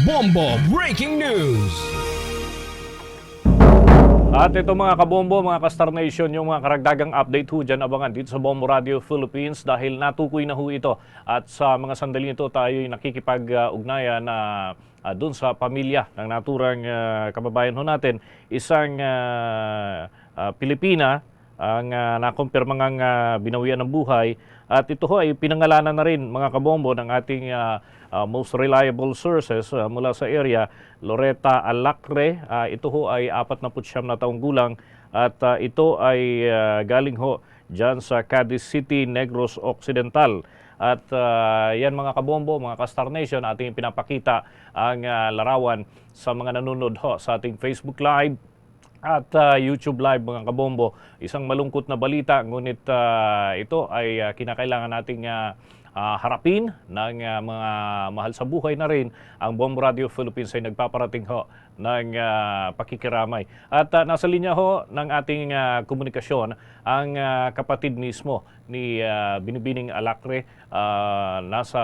Bombo Breaking News! At ito mga kabombo, mga ka-Star Nation, yung mga karagdagang update ho dyan abangan dito sa Bombo Radio Philippines dahil natukoy na ho ito. At sa mga sandali ito tayo nakikipag-ugnayan na uh, doon sa pamilya ng naturang ah, kababayan ho natin. Isang ah, ah, Pilipina ang uh, nakumpirmangang ah, binawian ng buhay. At ito ho ay pinangalanan na rin mga kabombo ng ating ah, ah, most reliable sources ah, mula sa area, Loretta Alacre. Ah, ito ho ay 49 na taong gulang at ah, ito ay ah, galing ho dyan sa Cadiz City, Negros Occidental. At ah, yan mga kabombo, mga ka-Star Nation, ating pinapakita ang ah, larawan sa mga nanonood ho sa ating Facebook Live, at ah, YouTube Live mga kabombo. Isang malungkot na balita ngunit ah, ito ay ah, kinakailangan nating ah, ah, harapin ng ah, mga mahal sa buhay na rin. Ang Bomb Radio Philippines ay nagpaparating ho ng ah, pakikiramay. At ah, nasa linya ho ng ating ah, komunikasyon ang ah, kapatid mismo ni ah, Binibining Alacre ah, nasa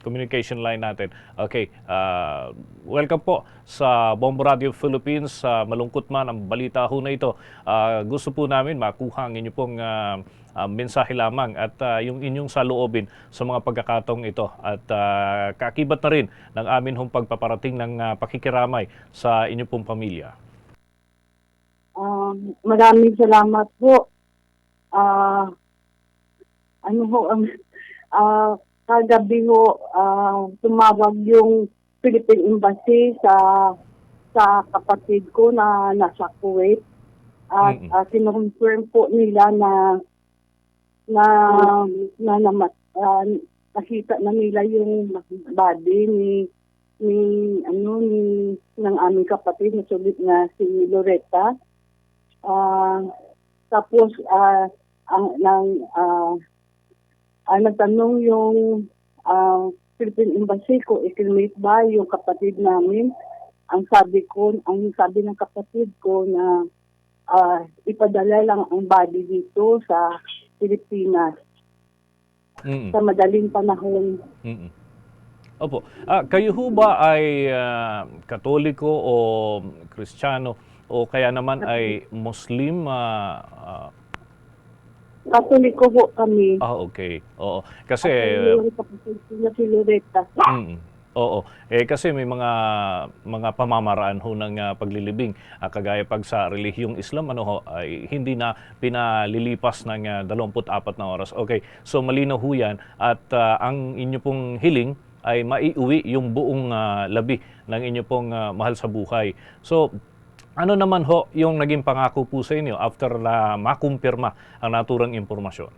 communication line natin. Okay, ah, welcome po sa Bombo Radio Philippines. Ah, malungkot man ang balita ho na ito. Ah, gusto po namin makuha ang inyo pong ah, ah, mensahe lamang at ah, yung inyong saloobin sa mga pagkakataong ito. At ah, kaakibat na rin ng amin hong pagpaparating ng ah, pakikiramay sa inyong pong pamilya. Um, maraming salamat po. Ah, ano ho ang ah, kagabi ho ah, tumawag yung Philippine Embassy sa sa kapatid ko na nasa Kuwait at Mm-mm. uh, kinonfirm po nila na na na, namat, ah, nakita na nila yung body ni ni ano ni ng aming kapatid na sulit nga si Loretta Ah, tapos ah ang ng ah ah, nagtanong yung ah, Philippine Embassy ko ikilmate ba yung kapatid namin ang sabi ko ang sabi ng kapatid ko na ah, ipadala lang ang body dito sa Pilipinas Mm-mm. sa madaling panahon Mm-mm. Opo. Ah, kayo ho ba ay ah, katoliko o kristyano o kaya naman ay Muslim? ah, ah, Katoliko ho kami. ah, okay. Oo. Kasi At yung kapatid ko na si Loretta. Mm. Oo. Eh kasi may mga mga pamamaraan ho ng ah, paglilibing Ah, kagaya pag sa relihiyong Islam ano ho ay hindi na pinalilipas ng ah, 24 na oras. Okay. So malinaw ho 'yan at ah, ang inyo pong hiling ay maiuwi yung buong ah, labi ng inyo pong ah, mahal sa buhay. So ano naman ho yung naging pangako po sa inyo after na makumpirma ang naturang impormasyon?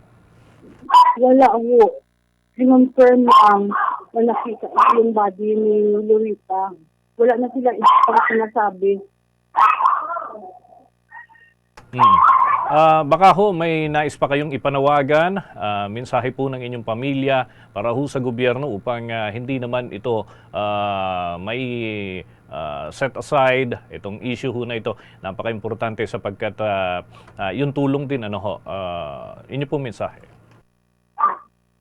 Wala ho. Kinonfirm lang na nakita yung body ni Loretta. Wala na sila isang sinasabi. Mm. Ah, baka ho may nais pa kayong ipanawagan, ah, mensahe po ng inyong pamilya para ho sa gobyerno upang ah, hindi naman ito ah, may ah, set aside itong issue ho na ito. Napaka-importante sapagkat ah, ah, yung tulong din ano ho, ah, inyo pong mensahe.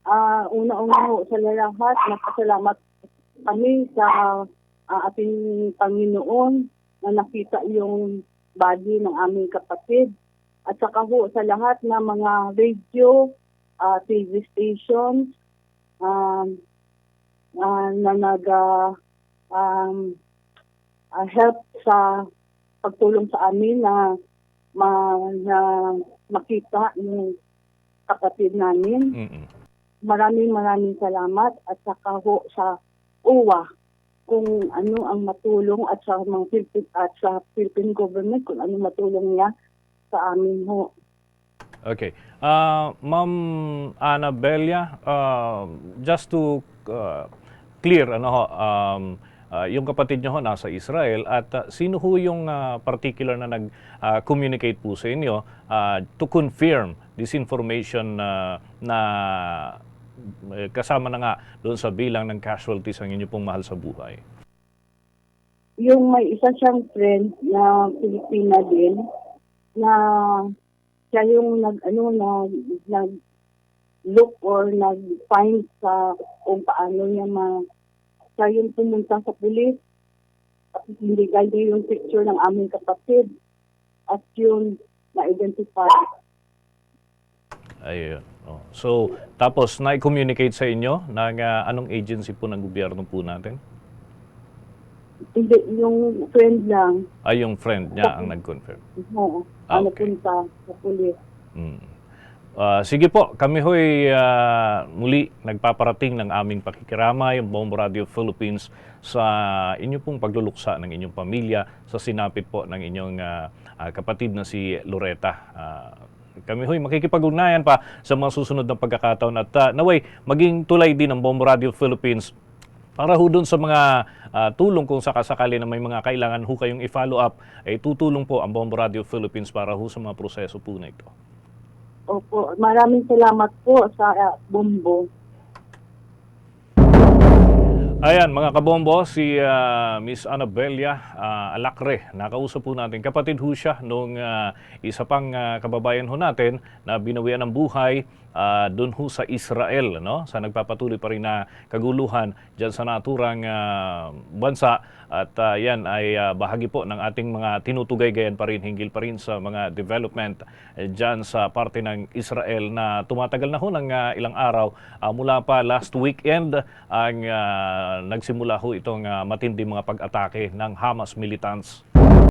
Ah, una-una ho sa lahat, napasalamat kami sa ah, ating Panginoon na nakita yung body ng aming kapatid. At saka ho sa lahat ng mga radio, ah, TV stations, um, ah, na nag ah, um, ah, help sa pagtulong sa amin na, ma, na makita yung kapatid namin Mm-mm. maraming maraming salamat at saka ho sa UWA kung ano ang matulong at sa mga Philippine, at sa Philippine government kung ano matulong niya sa amin ho. Okay. Ah, Ma'am Annabella, ah, just to ah, clear ano ho, um, ah, yung kapatid niyo ho nasa Israel at ah, sino ho yung ah, particular na nag-communicate po sa inyo ah, to confirm this information na na eh, kasama na nga doon sa bilang ng casualties ang inyo pong mahal sa buhay. Yung may isa siyang friend na Pilipina din na siya yung nag ano na nag look or nag find sa kung paano niya ma siya yung pumunta sa pulis at binigay niya yung picture ng aming kapatid at yun na-identify. Ayun. Oh. So, tapos na-communicate sa inyo ng ah, anong agency po ng gobyerno po natin? Hindi, yung friend lang, Ay, yung friend niya ang nag-confirm. oo, Ah, okay. napunta sa pulis. Mm. Ah, sige po, kami ho'y ah, muli nagpaparating ng aming pakikiramay, ang Bombo Radio Philippines, sa inyo pong pagluluksa ng inyong pamilya sa sinapit po ng inyong ah, kapatid na si Loretta. Ah, kami ho'y makikipag-ugnayan pa sa mga susunod na pagkakataon at ah, naway maging tulay din ng Bombo Radio Philippines para ho dun sa mga ah, tulong kung sakasakali na may mga kailangan ho kayong i-follow up, ay tutulong po ang Bombo Radio Philippines para ho sa mga proseso po na ito. Opo, maraming salamat po sa uh, Bombo. Ayan, mga kabombo, si ah, Miss Annabelia ah, Alacre, nakausap po natin. Kapatid ho siya nung ah, isa pang ah, kababayan ho natin na binawian ng buhay ah, doon ho sa Israel, no? sa nagpapatuloy pa rin na kaguluhan dyan sa naturang ah, bansa. At ah, yan ay ah, bahagi po ng ating mga tinutugay-gayan pa rin, hinggil pa rin sa mga development eh, dyan sa parte ng Israel na tumatagal na ho ng ah, ilang araw. Ah, mula pa last weekend ang ah, nagsimula ho itong ah, matinding mga pag-atake ng Hamas militants